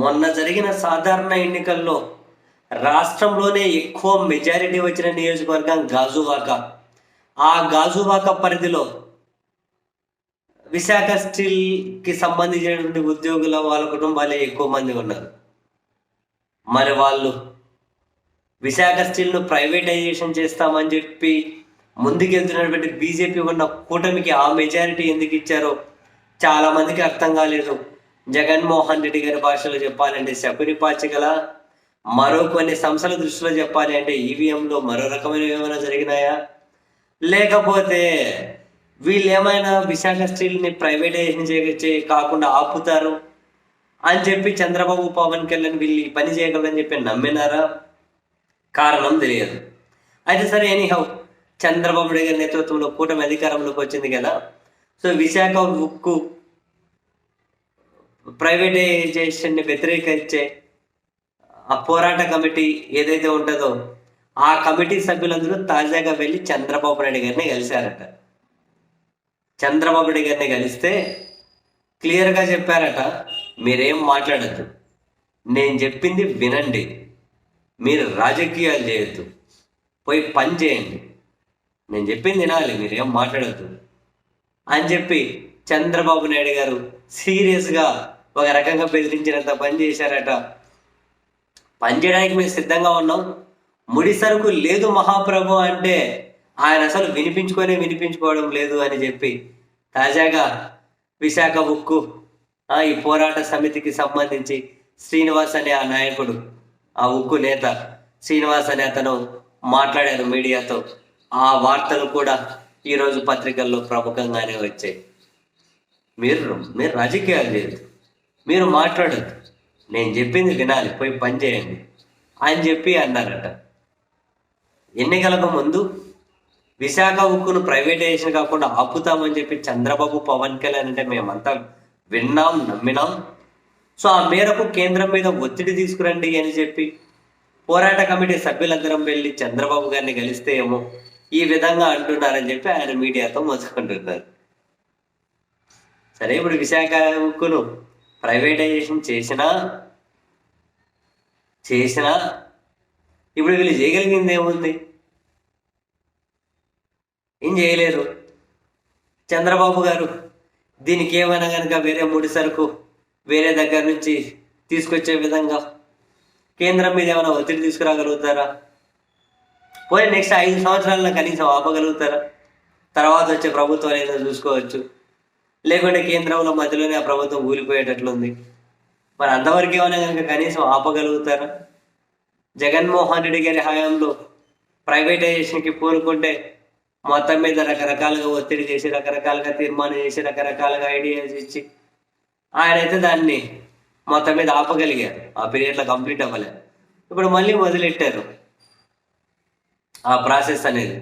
మొన్న జరిగిన సాధారణ ఎన్నికల్లో రాష్ట్రంలోనే ఎక్కువ మెజారిటీ వచ్చిన నియోజకవర్గం గాజువాక. ఆ గాజువాక పరిధిలో విశాఖ స్టీల్కి సంబంధించినటువంటి ఉద్యోగుల వాళ్ళ కుటుంబాలే ఎక్కువ మంది ఉన్నారు. మరి వాళ్ళు విశాఖ స్టీల్ను ప్రైవేటైజేషన్ చేస్తామని చెప్పి ముందుకెళ్తున్నటువంటి బీజేపీ ఉన్న కూటమికి ఆ మెజారిటీ ఎందుకు ఇచ్చారో చాలామందికి అర్థం కాలేదు. జగన్మోహన్ రెడ్డి గారి భాషలో చెప్పాలంటే శకుని మరో కొన్ని సంస్థల దృష్టిలో చెప్పాలి అంటే ఈవీఎంలో మరో రకమైన ఏమైనా జరిగినాయా? లేకపోతే వీళ్ళు ఏమైనా విశాఖ స్టీల్ని ప్రైవేటైజేషన్ చే కాకుండా ఆపుతారు? అని చెప్పి చంద్రబాబు పవన్ కళ్యాణ్ వీళ్ళు ఈ పని చేయగలరని చెప్పి నమ్మినారా? కారణం తెలియదు. అయితే సరే ఎనీహౌ చంద్రబాబు నాయుడు గారి నేతృత్వంలో కూటమి అధికారంలోకి వచ్చింది కదా. సో విశాఖ ఉక్కు ప్రైవేటైజేషన్ని వ్యతిరేకించే ఆ పోరాట కమిటీ ఏదైతే ఉంటుందో ఆ కమిటీ సభ్యులందరూ తాజాగా వెళ్ళి చంద్రబాబు నాయుడు గారిని కలిశారట. చంద్రబాబు నాయుడు గారిని కలిస్తే క్లియర్గా చెప్పారట మీరేం మాట్లాడద్దు. నేను చెప్పింది వినండి. మీరు రాజకీయాలు చేయొద్దు. పోయి పని చేయండి. నేను చెప్పింది వినాలి మీరేం మాట్లాడద్దు. అని చెప్పి చంద్రబాబు నాయుడు గారు సీరియస్గా ఒక రకంగా బెదిరించినంత పని చేశారట. పని చేయడానికి మేము సిద్ధంగా ఉన్నాం. ముడి సరుకు లేదు మహాప్రభు అంటే ఆయన అసలు వినిపించుకొనే వినిపించుకోవడం లేదు అని చెప్పి తాజాగా విశాఖ ఉక్కు ఆ, ఈ పోరాట సమితికి సంబంధించి శ్రీనివాస్ అనే ఆ నాయకుడు ఆ ఉక్కు నేత శ్రీనివాస్ అనే అతను మాట్లాడారు మీడియాతో. ఆ వార్తలు కూడా ఈరోజు పత్రికల్లో ప్రముఖంగానే వచ్చాయి. మీరు మీరు రాజకీయాలు చేయదు మీరు మాట్లాడద్దు. నేను చెప్పింది వినాలి. పోయి పని చేయండి. అని చెప్పి అన్నారట. ఎన్నికలకు ముందు విశాఖ ఉక్కును ప్రైవేటైజేషన్ కాకుండా ఆపుతామని చెప్పి చంద్రబాబు పవన్ కళ్యాణ్ అంటే మేమంతా విన్నాం నమ్మినాం. సో ఆ మేరకు కేంద్రం మీద ఒత్తిడి తీసుకురండి అని చెప్పి పోరాట కమిటీ సభ్యులందరం వెళ్ళి చంద్రబాబు గారిని కలిస్తే ఏమో ఈ విధంగా అంటున్నారని చెప్పి ఆయన మీడియాతో మోసుకుంటున్నారు సరే ఇప్పుడు విశాఖ ఉక్కును ప్రైవేటైజేషన్ చేసినా చేసినా ఇప్పుడు వీళ్ళు చేయగలిగింది ఏముంది? ఏం చేయలేరు. చంద్రబాబు గారు దీనికి ఏమైనా కనుక వేరే ముడి సరుకు వేరే దగ్గర నుంచి తీసుకొచ్చే విధంగా కేంద్రం మీద ఏమైనా ఒత్తిడి తీసుకురాగలుగుతారా? పోయి నెక్స్ట్ ఐదు సంవత్సరాల్లో కనీసం ఆపగలుగుతారా? తర్వాత వచ్చే ప్రభుత్వం ఏదో చూసుకోవచ్చు. లేకుంటే కేంద్రంలో మధ్యలోనే ఆ ప్రభుత్వం ఊలిపోయేటట్లుంది మరి అంతవరకు ఏమైనా కనుక కనీసం ఆపగలుగుతారా? జగన్మోహన్ రెడ్డి గారి హయాంలో ప్రైవేటైజేషన్కి పూనుకుంటే మొత్తం మీద రకరకాలుగా ఒత్తిడి చేసి రకరకాలుగా తీర్మానం చేసి రకరకాలుగా ఐడియాస్ ఇచ్చి ఆయన అయితే దాన్ని మొత్తం మీద ఆపగలిగారు. ఆ పీరియడ్లో కంప్లీట్ అవ్వలేదు. ఇప్పుడు మళ్ళీ మొదలెట్టారు ఆ ప్రాసెస్ అనేది.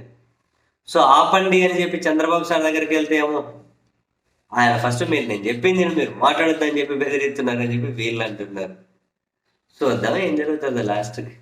సో ఆపండి అని చెప్పి చంద్రబాబు సార్ దగ్గరికి వెళ్తే ఏమో ఆయన ఫస్ట్ మీరు నేను చెప్పింది మీరు మాట్లాడొద్దని చెప్పి బెదిరిస్తున్నారని చెప్పి వీళ్ళు అంటున్నారు. చూద్దాం ఏం జరుగుతుందో లాస్ట్కి